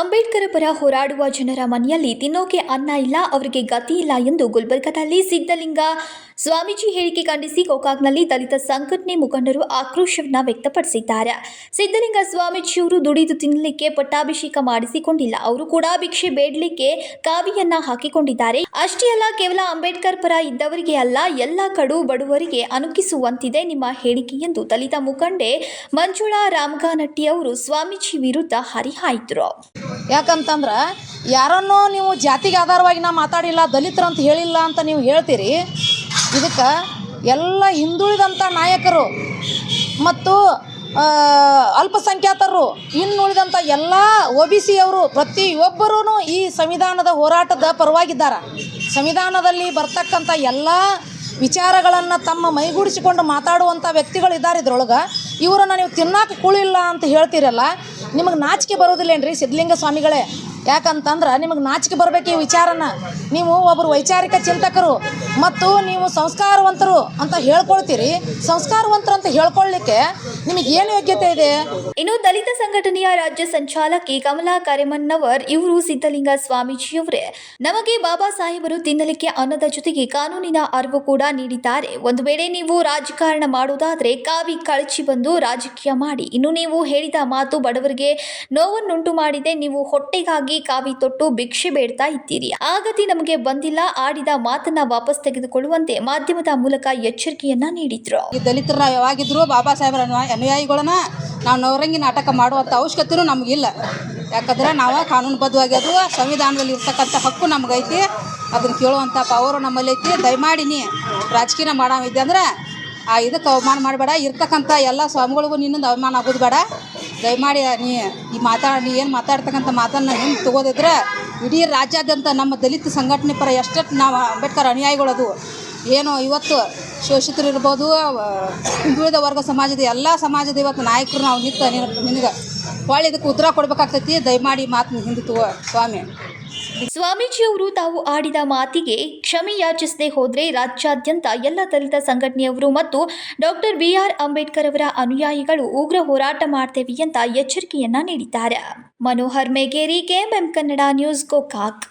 ಅಂಬೇಡ್ಕರ್ ಪರ ಹೋರಾಡುವ ಜನರ ಮನೆಯಲ್ಲಿ ತಿನ್ನೋಕೆ ಅನ್ನ ಇಲ್ಲ, ಅವರಿಗೆ ಗತಿ ಇಲ್ಲ ಎಂದು ಗುಲ್ಬರ್ಗಾದಲ್ಲಿ ಸಿದ್ಧಲಿಂಗ ಸ್ವಾಮೀಜಿ ಹೇಳಿಕೆ ಖಂಡಿಸಿ ಗೋಕಾಕ್ನಲ್ಲಿ ದಲಿತ ಸಂಘಟನೆ ಮುಖಂಡರು ಆಕ್ರೋಶವನ್ನ ವ್ಯಕ್ತಪಡಿಸಿದ್ದಾರೆ. ಸಿದ್ಧಲಿಂಗ ಸ್ವಾಮೀಜಿಯವರು ದುಡಿದು ತಿನ್ನಲಿಕ್ಕೆ ಪಟ್ಟಾಭಿಷೇಕ ಮಾಡಿಸಿಕೊಂಡಿಲ್ಲ. ಅವರು ಕೂಡ ಭಿಕ್ಷೆ ಬೇಡಲಿಕ್ಕೆ ಕಾವಿಯನ್ನ ಹಾಕಿಕೊಂಡಿದ್ದಾರೆ. ಅಷ್ಟೇ ಅಲ್ಲ, ಕೇವಲ ಅಂಬೇಡ್ಕರ್ ಪರ ಇದ್ದವರಿಗೆ ಅಲ್ಲ, ಎಲ್ಲ ಕಡು ಬಡವರಿಗೆ ಅನುಕಿಸುವಂತಿದೆ ನಿಮ್ಮ ಹೇಳಿಕೆ ಎಂದು ದಲಿತ ಮುಖಂಡೆ ಮಂಜುಳಾ ರಾಮಗಾನಟ್ಟಿ ಅವರು ಸ್ವಾಮೀಜಿ ವಿರುದ್ಧ ಹರಿಹಾಯ್ದರು. ಯಾಕಂತಂದ್ರೆ ಯಾರನ್ನೂ ನೀವು ಜಾತಿಗೆ ಆಧಾರವಾಗಿ ನಾ ಮಾತಾಡಿಲ್ಲ, ದಲಿತರು ಅಂತ ಹೇಳಿಲ್ಲ ಅಂತ ನೀವು ಹೇಳ್ತೀರಿ. ಇದಕ್ಕೆ ಎಲ್ಲ ಹಿಂದುಳಿದಂಥ ನಾಯಕರು ಮತ್ತು ಅಲ್ಪಸಂಖ್ಯಾತರು ಇನ್ನುಳಿದಂಥ ಎಲ್ಲ ಒ ಬಿ ಸಿಯವರು ಪ್ರತಿಯೊಬ್ಬರೂ ಈ ಸಂವಿಧಾನದ ಹೋರಾಟದ ಪರವಾಗಿದ್ದಾರೆ. ಸಂವಿಧಾನದಲ್ಲಿ ಬರ್ತಕ್ಕಂಥ ಎಲ್ಲ ವಿಚಾರಗಳನ್ನು ತಮ್ಮ ಮೈಗೂಡಿಸಿಕೊಂಡು ಮಾತಾಡುವಂಥ ವ್ಯಕ್ತಿಗಳಿದ್ದಾರೆ ಇದ್ರೊಳಗೆ. ಇವರನ್ನು ನೀವು ತಿನ್ನಕ್ಕೆ ಕುಳಿಲ್ಲ ಅಂತ ಹೇಳ್ತೀರಲ್ಲ ನಿಮಗೆ ನಾಚಿಕೆ ಬರೋದಿಲ್ಲೇನ್ರಿ ಸಿದ್ಧಲಿಂಗ ಸ್ವಾಮಿಗಳೇ? ಯಾಕಂತಂದ್ರೆ ನಿಮಗೆ ನಾಚಿಕೆ ಬರಬೇಕು ಈ ವಿಚಾರನ. ನೀವು ಒಬ್ಬರು ವೈಚಾರಿಕ ಚಿಂತಕರು ಮತ್ತು ನೀವು ಸಂಸ್ಕಾರವಂತರು ಅಂತ ಹೇಳ್ಕೊಳ್ತೀರಿ. ಸಂಸ್ಕಾರವಂತರು ಅಂತ ಹೇಳ್ಕೊಳ್ಳಿಕ್ಕೆ ನಿಮಗೆ ಏನು ಯೋಗ್ಯತೆ ಇದೆ? ಇನ್ನು ದಲಿತ ಸಂಘಟನೆಯ ರಾಜ್ಯ ಸಂಚಾಲಕಿ ಕಮಲಾ ಕರೆಮನ್ನವರ್ ಇವರು ಸಿದ್ಧಲಿಂಗ ಸ್ವಾಮೀಜಿಯವರೇ. ನಮಗೆ ಬಾಬಾ ಸಾಹೇಬರು ತಿನ್ನಲಿಕ್ಕೆ ಅನ್ನದ ಜೊತೆಗೆ ಕಾನೂನಿನ ಅರಿವು ಕೂಡ ನೀಡಿದ್ದಾರೆ. ಒಂದು ವೇಳೆ ನೀವು ರಾಜಕಾರಣ ಮಾಡುವುದಾದ್ರೆ ಕಾವಿ ಕಳಚಿ ಬಂದು ರಾಜಕೀಯ ಮಾಡಿ. ಇನ್ನು ನೀವು ಹೇಳಿದ ಮಾತು ಬಡವರಿಗೆ ನೋವನ್ನುಂಟು ಮಾಡಿದೆ. ನೀವು ಹೊಟ್ಟೆಗಾಗಿ ಕಾವಿ ತೊಟ್ಟು ಭಿಕ್ಷೆ ಬೇಡ್ತಾ ಇದ್ದೀರಿ. ಆಗತಿ ಗತಿ ನಮಗೆ ಬಂದಿಲ್ಲ. ಆಡಿದ ಮಾತನ್ನ ವಾಪಸ್ ತೆಗೆದುಕೊಳ್ಳುವಂತೆ ಮಾಧ್ಯಮದ ಮೂಲಕ ಎಚ್ಚರಿಕೆಯನ್ನ ನೀಡಿದ್ರು. ದಲಿತರ ಯಾವಾಗಿದ್ರು ಬಾಬಾ ಸಾಹೇಬರ ಅನುಯಾಯಿಗಳನ್ನ ನಾವು ನವರಂಗಿ ನಾಟಕ ಮಾಡುವಂಥ ಅವಶ್ಯಕತೆಯೂ ನಮಗಿಲ್ಲ. ಯಾಕಂದ್ರೆ ನಾವು ಕಾನೂನುಬದ್ಧವಾಗಿ ಅದು ಸಂವಿಧಾನದಲ್ಲಿ ಇರ್ತಕ್ಕಂಥ ಹಕ್ಕು ನಮಗೈತಿ. ಅದನ್ನು ಕೇಳುವಂಥ ಪವರು ನಮ್ಮಲ್ಲಿ ಐತಿ. ದಯಮಾಡಿ ನೀ ರಾಜಕೀಯ ಮಾಡಾವಿದ್ದೆ ಅಂದ್ರೆ, ಆ ಇದಕ್ಕೆ ಅವಮಾನ ಮಾಡಬೇಡ. ಇರ್ತಕ್ಕಂಥ ಎಲ್ಲ ಸ್ವಾಮಿಗಳಿಗೂ ನಿನ್ನಿಂದ ಅವಮಾನ ಆಗೋದು ಬೇಡ. ದಯಮಾಡಿ ನೀ, ಈ ಮಾತಾಡ, ನೀ ಏನು ಮಾತಾಡ್ತಕ್ಕಂಥ ಮಾತನ್ನು ಹಿಂಗೆ ತಗೋದಿದ್ರೆ, ಇಡೀ ರಾಜ್ಯಾದ್ಯಂತ ನಮ್ಮ ದಲಿತ ಸಂಘಟನೆ ಪರ ಎಷ್ಟೆಷ್ಟು ನಾವು ಅಂಬೇಡ್ಕರ್ ಅನುಯಾಯಿಗಳದು. ಏನು ಇವತ್ತು ಶೋಷಿತರು ಇರ್ಬೋದು ಹಿಂದುಳಿದ ವರ್ಗ ಸಮಾಜದ ಎಲ್ಲ ಸಮಾಜದ ಇವತ್ತು ನಾಯಕರು ನಾವು ನಿಂತ ನಿನಗೆ ಹೊಳ್ಳಿ ಇದಕ್ಕೆ ಉತ್ತರ ಕೊಡಬೇಕಾಗ್ತೈತಿ. ದಯಮಾಡಿ ಮಾತು ಹಿಂದುತ್ವ ಸ್ವಾಮಿ. ಸ್ವಾಮೀಜಿಯವರು ತಾವು ಆಡಿದ ಮಾತಿಗೆ ಕ್ಷಮೆ ಯಾಚಿಸದೆ ಹೋದರೆ ರಾಜ್ಯಾದ್ಯಂತ ಎಲ್ಲ ದಲಿತ ಸಂಘಟನೆಯವರು ಮತ್ತು ಡಾಕ್ಟರ್ ಬಿಆರ್ ಅಂಬೇಡ್ಕರ್ ಅವರ ಅನುಯಾಯಿಗಳು ಉಗ್ರ ಹೋರಾಟ ಮಾಡ್ತೇವೆ ಅಂತ ಎಚ್ಚರಿಕೆಯನ್ನ ನೀಡಿದ್ದಾರೆ. Manohar Megeri KMM Kannada news, Gokak.